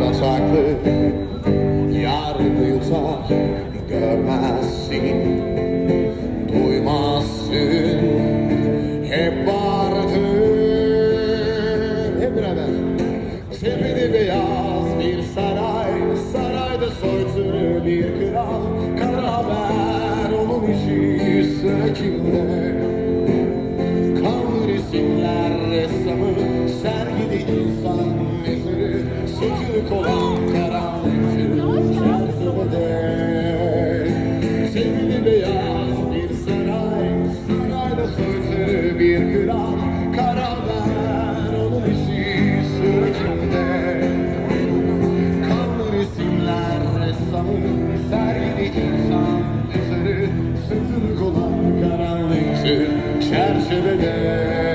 yataklı Yarını yutar görmezsin. Duymazsın hep vardır. Hep beraber Tepede beyaz bir saray Sarayda soyturu bir kral. Kara haber onun işi sıra kimde? Kanlı resimler ressamı Sergide insan olan karanlık Sevgili beyaz bir saray Sarayda soytarı bir kral Karaver onun işi sürçümde Kanlı resimler ressamı Sergili insan eseri Sızılık olan karanlık çerçevede